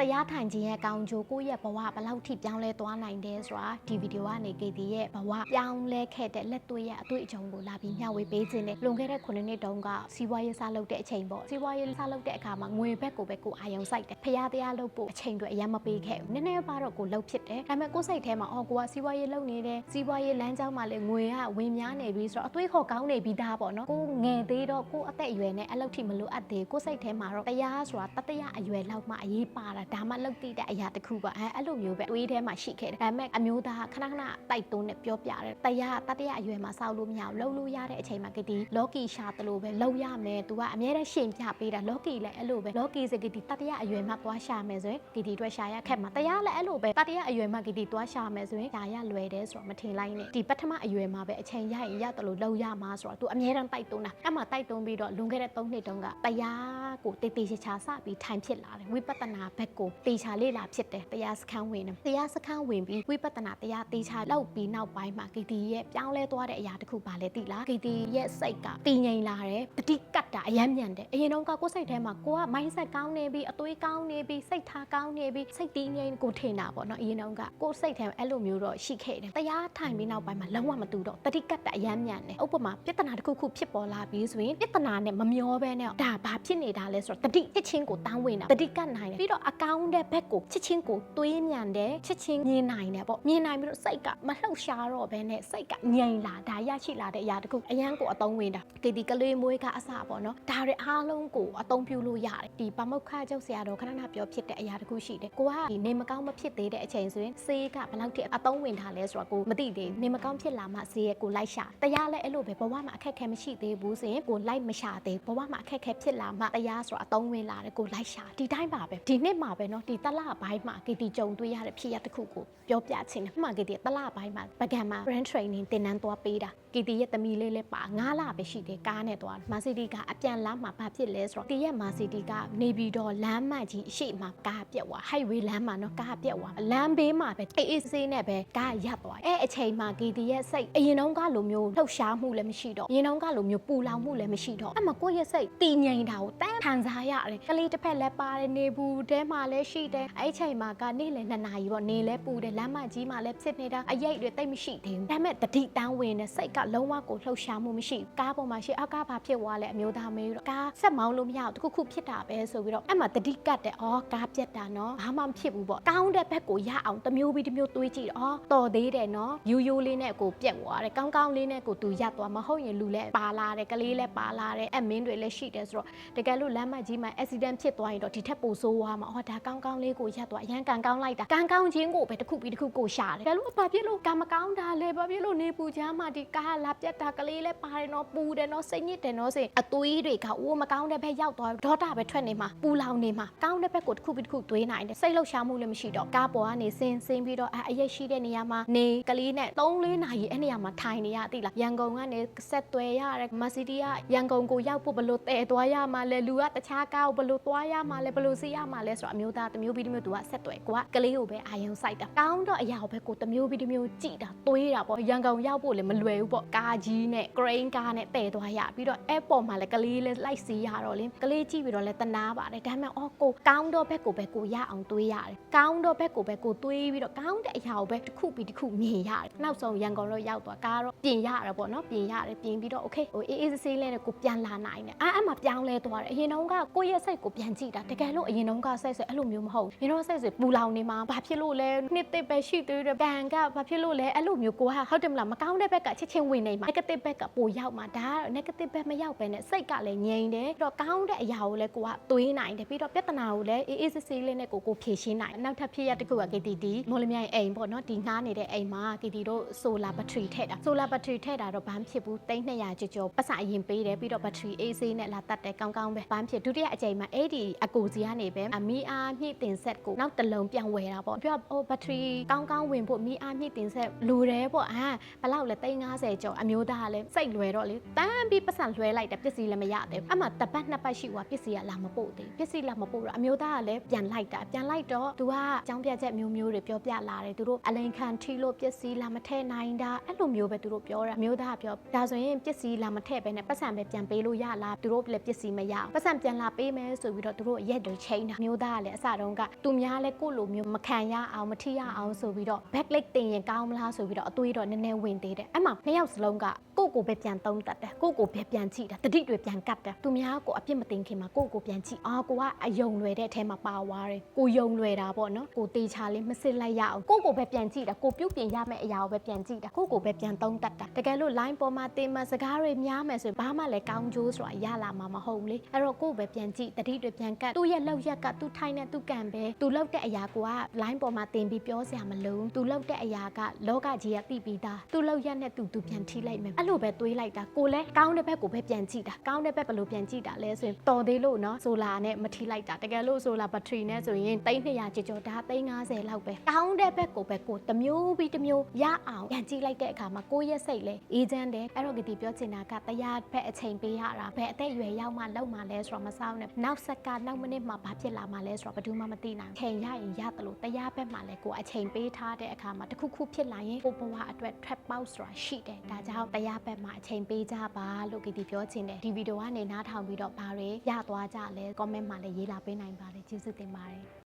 တရားထိုင်ခြင်းရဲ့ကောင်းကျိုးကိုယ့်ရဲ့ဘဝဘယ်လောက်ထိပြောင်းလဲသွားနိုင်တယ်ဆိုတာဒီဗီဒီယိုကနေ KT ရဲ့ဘဝပြောင်းလဲခဲ့တဲ့လက်တွေ့ရဲ့အတွေ့အကြုံကိုလာပြီးမျှဝေပေးခြင်းနဲ့လွန်ခဲ့တဲ့9နှစ်တုန်းကစီးပွားရေးစားလုပ်တဲ့အချိန်ပေါ့စီးပွားရေးစားလုပ်တဲ့အခါမှာငွေဘက်ကိုပဲကိုအာယုံစိုက်တယ်ဖျားတရားလုပ်ဖို့အချိန်တွေအရင်မပေးခဲ့ဘူးနည်းနည်းပါတော့ကိုလှုပ်ဖြစ်တယ်ဒါပေမဲ့ကိုယ်စိတ်ထဲမှာအော်ကိုကစီးပွားရေးလုပ်နေတယ်စီးပွားရေးလမ်းကြောင်းမှာလည်းငွေကဝင်များနေပြီဆိုတော့အသွေးခေါ်ကောင်းနေပြီးသားပေါ့နော်ကိုငယ်သေးတော့ကိုအသက်အရွယ်နဲ့အလုပ်ထိမလိုအပ်သေးကိုယ်စိတ်ထဲမှာတော့တရားဆိုတာတတရအရွယ်လောက်မှအရေးပါတာဒါမှလောက်တိတဲ့အရာတစ်ခုပါအဲအဲ့လိုမျိုးပဲတွေးထဲမှာရှိခဲ့တယ်ဒါပေမဲ့အမျိုးသားခဏခဏတိုက်တွန်းနဲ့ပြောပြတယ်တရားတတရအရွယ်မှာစောက်လို့မရဘူးလှုပ်လို့ရတဲ့အချိန်မှာကတိလော်ကီရှာတလို့ပဲလှုပ်ရမယ်သူကအများနဲ့ရှင်ပြပေးတာလော်ကီလည်းအဲ့လိုပဲလော်ကီစကတိတတရအရွယ်မှာသွားရှာမယ်ဆိုရင်ကတိအတွက်ရှာရခက်မှာတရားလည်းအဲ့လိုပဲတတရအရွယ်မှာကတိသွားရှာမယ်ဆိုရင်ဒါရလွယ်တယ်ဆိုတော့မထင်လိုက်နဲ့ဒီပထမအရွယ်မှာပဲအချိန်ရရင်ရတလို့လှုပ်ရမှာဆိုတော့သူအများတန်းတိုက်တွန်းတာအဲ့မှာတိုက်တွန်းပြီးတော့လွန်ခဲ့တဲ့3နှစ်တုန်းကတရားကိုတေးသေးချာချာစပြီးထိုင်ဖြစ်လာတယ်ဝိပဿနာဘက်ကိုတေချာလေ့လာဖြစ်တယ်တရားစခန်းဝင်တယ်တရားစခန်းဝင်ပြီးဝိပဿနာတရားတေချာလောက်ပြီးနောက်ပိုင်းမှာကတိရဲ့ပြောင်းလဲသွားတဲ့အရာတစ်ခုပါလဲသိလားကတိရဲ့စိတ်ကတည်ငြိမ်လာတယ်တတိကတ်တာအယမ်းမြန်တယ်အရင်တော့ကကိုယ်စိတ်ထဲမှာကိုက mindset ကောင်းနေပြီးအသွေးကောင်းနေပြီးစိတ်ထားကောင်းနေပြီးစိတ်တည်ငြိမ်ကိုထင်တာပေါ့နော်အရင်တော့ကကိုယ်စိတ်ထဲမှာအဲ့လိုမျိုးတော့ရှိခဲ့တယ်တရားထိုင်ပြီးနောက်ပိုင်းမှာလုံးဝမတူတော့တတိကတ်တာအယမ်းမြန်တယ်ဥပမာပြဿနာတစ်ခုခုဖြစ်ပေါ်လာပြီးဆိုရင်ပြဿနာနဲ့မမျောဘဲနဲ့ဒါဘာဖြစ်နေတာလဲဆိုတော့တတိချစ်ချင်းကိုတန်းဝင်တာတတိကတ်နိုင်တယ်ပြီးတော့အကောင့်တဲ့ဘက်ကိုချစ်ချင်းကိုတွေးမြန်တယ်ချစ်ချင်းမြင်နိုင်တယ်ပေါ့မြင်နိုင်ပြီးတော့စိတ်ကမလှုပ်ရှားတော့ဘဲနဲ့စိတ်ကငြိမ်လာဒါရရှိလာတဲ့အရာတစ်ခုအရန်ကိုအသုံးဝင်တာကေဒီကလေးမွေးကအစပေါ့နော်ဒါတွေအားလုံးကိုအသုံးပြုလို့ရတယ်ဒီပမုတ်ခကျုပ်ဆရာတော်ခဏခဏပြောဖြစ်တဲ့အရာတစ်ခုရှိတယ်ကိုကဒီနေမကောင်းမဖြစ်သေးတဲ့အချိန်ဆိုရင်ဆေးကဘယ်လောက်ထိအသုံးဝင်ထားလဲဆိုတော့ကိုမသိသေးဘူးနေမကောင်းဖြစ်လာမှဆေးရဲ့ကိုလိုက်ရှာတရားလည်းအဲ့လိုပဲဘဝမှာအခက်အခဲမရှိသေးဘူးဆိုရင်ကိုလိုက်မရှာသေးဘဝမှာအခက်အခဲဖြစ်လာမှတရားဆိုတော့အသုံးဝင်လာတယ်ကိုလိုက်ရှာဒီတိုင်းပါပဲဒီနှစ်မှာပဲနော်ဒီတလပိုင်းမှာကေတီကြုံတွေ့ရတဲ့ဖြစ်ရတစ်ခုကိုပြောပြချင်တယ်မှန်ကေတီတလပိုင်းမှာပကံမှာ brand training တင်နန်းသွားပေးတာကေတီရဲ့သမီးလေးလည်းပါ9လပဲရှိတယ်ကားနဲ့သွားမာစီတီကအပြန်လမ်းမှာဘာဖြစ်လဲဆိုတော့တီရဲ့မာစီတီကနေပြီးတော့လမ်းမကြီးအရှိမှာကားပြက်သွား highway လမ်းမှာနော်ကားပြက်သွားလမ်းဘေးမှာပဲအေးအေးဆေးနဲ့ပဲကားရပ်သွားအဲအချိန်မှာကေတီရဲ့စိတ်အရင်တုန်းကလိုမျိုးလှုပ်ရှားမှုလည်းမရှိတော့အရင်တုန်းကလိုမျိုးပူလောင်မှုလည်းမရှိတော့အမှကိုယ့်ရဲ့စိတ်တည်ငြိမ်တာကိုတန်းခံစားရတယ်ကလေးတစ်ဖက်လည်းပါတယ်နေဘူးတဲမှာလည်းရှိတယ်အဲ့ချိန်မှာကနေ့လည်းနှစ်နာရီပေါ့နေလည်းပူတယ်လမ်းမကြီးမှာလည်းဖြစ်နေတာအရိတ်တွေတိတ်မရှိသေးဘူးဒါပေမဲ့တတိတန်းဝင်တဲ့စိတ်ကလုံးဝကိုလှုပ်ရှားမှုမရှိဘူးကားပေါ်မှာရှိအကားဘာဖြစ်သွားလဲအမျိုးသားမေးတော့ကားဆက်မောင်းလို့မရဘူးတခုခုဖြစ်တာပဲဆိုပြီးတော့အဲ့မှာတတိကတ်တယ်အော်ကားပြက်တာနော်ဘာမှမဖြစ်ဘူးပေါ့ကောင်းတဲ့ဘက်ကိုရအောင်တစ်မျိုးပြီးတစ်မျိုးတွေးကြည့်တော့အော်တော်သေးတယ်နော်ယူယူလေးနဲ့ကိုပြက်သွားတယ်ကောင်းကောင်းလေးနဲ့ကိုသူရပ်သွားမဟုတ်ရင်လူလည်းပါလာတယ်ကလေးလည်းပါလာတယ်အမင်းတွေလည်းရှိတယ်ဆိုတော့တကယ်လို့လမ်းမကြီးမှာ accident ဖြစ်သွားရင်တော့ဒီထက်ပိုဆိုးသွားမှာအော်ဒါကောင်းကောင်းလေးကိုရပ်သွားအရန်ကန်ကောင်းလိုက်တာကန်ကောင်းချင်းကိုပဲတစ်ခုပြီးတစ်ခုကိုရှာတယ်တကယ်လို့ဘာဖြစ်လို့ကံမကောင်းတာလဲဘာဖြစ်လို့နေပူချမ်းမှာဒီကားလာပြက်တာကလေးလည်းပါတယ်နော်ပူတယ်နော်စိတ်ညစ်တယ်နော်စိအသွေးတွေကအိုးမကောင်းတဲ့ဘက်ရောက်သွားဒေါတာပဲထွက်နေမှာပူလောင်နေမှာကောင်းတဲ့ဘက်ကိုတစ်ခုပြီးတစ်ခုသွေးနိုင်တယ်စိတ်လှုပ်ရှားမှုလည်းမရှိတော့ကားပေါ်ကနေဆင်းဆင်းပြီးတော့အရက်ရှိတဲ့နေရာမှာနေကလေးနဲ့3-4နာရီအဲ့နေရာမှာထိုင်နေရသိလားရန်ကုန်ကနေဆက်သွယ်ရတယ်မစီတီကရန်ကုန်ကိုရောက်ဖို့ဘလို့တည်သွားရမှာလဲလူကတခြားကားကိုဘလို့သွားရမှာလဲဘလို့စီးရမှာလဲဆိုတော့အမျိုးသားတစ်မျိုးပြီးတစ်မျိုးသူကဆက်သွယ်ကိုကကလေးကိုပဲအာယုံစိုက်တာကောင်းတော့အရာကိုပဲကိုတစ်မျိုးပြီးတစ်မျိုးကြည်တာသွေးတာပေါ့ရန်ကုန်ရောက်ဖို့လည်းမလွယ်ဘူးပေါ့ကားကြီးနဲ့ crane ကားနဲ့တည်သွားရပြီးတော့ airport မှာလည်းကလေးလည်းလိုက်စီးရတော့လေကလေးကြည့်ပြီးတော့လည်းတနာပါတယ်ဒါပေမဲ့အော်ကိုကောင်းတော့ဘက်ကိုပဲကိုရအောင်သွေးရတယ်ကောင်းတော့ဘက်ကိုပဲကိုသွေးပြီးတော့ကောင်းတဲ့အရာကိုပဲတစ်ခုပြီးတစ်ခုမြင်ရတယ်နောက်ဆုံးရန်ကုန်တော့ရောက်သွားကားတော့ပြင်ရတာပေါ့နော်ပြင်ရတယ်ပြင်ပြီးတော့ okay ဟိုအေးအေးဆေးဆေးလေးနဲ့ကိုပြန်လာနိုင်တယ်အဲ့အဲ့မှာပြောင်းလဲသွားတယ်အရင်တုန်းကကိုယ့်ရဲ့စိတ်ကိုပြန်ကြည့်တာတကယ်လို့အရင်တုန်းကစိတ်ဆိုအဲ့လိုမျိုးမဟုတ်ဘူးအရင်တော့စိတ်ဆိုပူလောင်နေမှာဘာဖြစ်လို့လဲနှစ်သိပဲရှိသေးတယ်ကန်ကဘာဖြစ်လို့လဲအဲ့လိုမျိုးကိုကဟုတ်တယ်မလားမကောင်းတဲ့ဘက်ကချက်ချင်းဝင်နေမှာ negative ဘက်ကပိုရောက်မှာဒါကတော့ negative ဘက်မရောက်ပဲနဲ့စိတ်ကလည်းငြိမ်တယ်ပြီးတော့ကောင်းတဲ့အရာကိုလည်းကိုကသွေးနိုင်တယ်ပြီးတော့ပြဿနာကိုလည်းအေးအေးဆေးဆေးလေးနဲ့ကိုကိုဖြေရှင်းနိုင်တယ်နောက်ထပ်ဖြစ်ရတစ်ခုက KTD မော်လမြိုင်အိမ်ပေါ့နော်ဒီငှားနေတဲ့အိမ်မှာ KTD တို့ solar battery ထည့်တာ solar battery ထည့်တာတော့ဘာမှဖြစ်ဘူး3200ကျော်ကျော်ပတ်စအရင်ပေးတယ်ပြီးတော့ battery အေးဆေးနဲ့လာတတ်တယ်ကောင်းကောင်းပဲဘာမှဖြစ်ဒုတိယအကြိမ်မှာအဲ့ဒီအကိုစီကနေပဲအမီအားမြင့်တင်ဆက်ကိုနောက်တစ်လုံးပြန်ဝယ်တာပေါ့ပြီးတော့ဟို battery ကောင်းကောင်းဝင်ဖို့မီအားမြင့်တင်ဆက်လိုတယ်ပေါ့အာဘယ်လောက်လဲ350ကျော်အမျိုးသားကလည်းစိတ်လွယ်တော့လေတန်းပြီးပတ်စံလွှဲလိုက်တယ်ပစ္စည်းလည်းမရသေးဘူးအမှတပတ်နှစ်ပတ်ရှိသွားပစ္စည်းကလာမပို့သေးဘူးပစ္စည်းလာမပို့တော့အမျိုးသားကလည်းပြန်လိုက်တာပြန်လိုက်တော့သူကအကြောင်းပြချက်မျိုးမျိုးတွေပြောပြလာတယ်သူတို့အလိန်ခံထီလို့ပစ္စည်းလာမထည့်နိုင်တာအဲ့လိုမျိုးပဲသူတို့ပြောတာအမျိုးသားကပြောဒါဆိုရင်ပစ္စည်းလာမထည့်ပဲနဲ့ပတ်စံပဲပြန်ပေးလို့ရလားသူတို့လည်းပစ္စည်းမရဘူးပတ်စံပြန်လာပေးမယ်ဆိုပြီးတော့သူတို့ရက်တွေချိန်တာအမျိုးသားကလလည်းအစတုန်းကသူများလည်းကိုယ့်လိုမျိုးမခံရအောင်မထိရအောင်ဆိုပြီးတော့ backlight တင်ရင်ကောင်းမလားဆိုပြီးတော့အသွေးတော့နည်းနည်းဝင်သေးတယ်အဲ့မှာနှစ်ယောက်စလုံးကကိုယ့်ကိုယ်ပဲပြန်သုံးတတ်တယ်ကိုယ့်ကိုယ်ပဲပြန်ကြည့်တာတတိတွေပြန်ကတ်တယ်သူများကိုအပြစ်မတင်ခင်မှာကိုယ့်ကိုယ်ပြန်ကြည့်အာကိုကအယုံလွယ်တဲ့အထဲမှာပါသွားတယ်ကိုယုံလွယ်တာပေါ့နော်ကိုတေချာလေးမစစ်လိုက်ရအောင်ကိုယ့်ကိုယ်ပဲပြန်ကြည့်တာကိုပြုတ်ပြင်ရမယ့်အရာကိုပဲပြန်ကြည့်တာကိုယ့်ကိုယ်ပဲပြန်သုံးတတ်တာတကယ်လို့ line ပေါ်မှာတင်မှာစကားတွေများမယ်ဆိုရင်ဘာမှလည်းကောင်းကျိုးဆိုတာရလာမှာမဟုတ်ဘူးလေအဲ့တော့ကိုယ့်ကိုယ်ပဲပြန်ကြည့်တတိတွေပြန်ကတ်သူ့ရဲ့လောက်ရက်ကသူ့ထိုင်းနဲ့သူ့ကံပဲသူလောက်တဲ့အရာကိုက line ပေါ်မှာတင်ပြီးပြောစရာမလိုဘူးသူလောက်တဲ့အရာကလောကကြီးကသိပြီးသားသူလောက်ရက်နဲ့သူသူပြန်ထိလိုက်မယ်အဲ့လိုပဲတွေးလိုက်တာကိုလည်းကောင်းတဲ့ဘက်ကိုပဲပြန်ကြည့်တာကောင်းတဲ့ဘက်ဘယ်လိုပြန်ကြည့်တာလဲဆိုရင်တော်သေးလို့နော်ဆိုလာနဲ့မထိလိုက်တာတကယ်လို့ဆိုလာဘက်ထရီနဲ့ဆိုရင်300ကျော်ကျော်ဒါ350လောက်ပဲကောင်းတဲ့ဘက်ကိုပဲကိုတစ်မျိုးပြီးတစ်မျိုးရအောင်ပြန်ကြည့်လိုက်တဲ့အခါမှာကိုယ့်ရဲ့စိတ်လဲအေးချမ်းတယ်အဲ့တော့ကတိပြောချင်တာကတရားဘက်အချိန်ပေးရတာဘယ်အသက်အရွယ်ရောက်မှလောက်မှလဲဆိုတော့မစောင့်နဲ့နောက်ဆက်ကနောက်မိနစ်မှဘာဖြစ်လာမှလဲဆိုတော့ဘယ်သူမှမသိနိုင်ဘူးချိန်ရရင်ရတယ်လို့တရားဘက်မှလည်းကိုယ်အချိန်ပေးထားတဲ့အခါမှာတစ်ခုခုဖြစ်လာရင်ကိုယ့်ဘဝအတွက် trap ပေါက်ဆိုတာရှိတယ်ဒါကြောင့်တရားဘက်မှအချိန်ပေးကြပါလို့ကတိပြောချင်တယ်ဒီဗီဒီယိုကနေနားထောင်ပြီးတော့ဘာတွေရသွားကြလဲ comment မှာလည်းရေးလာပေးနိုင်ပါတယ်ကျေးဇူးတင်ပါတယ်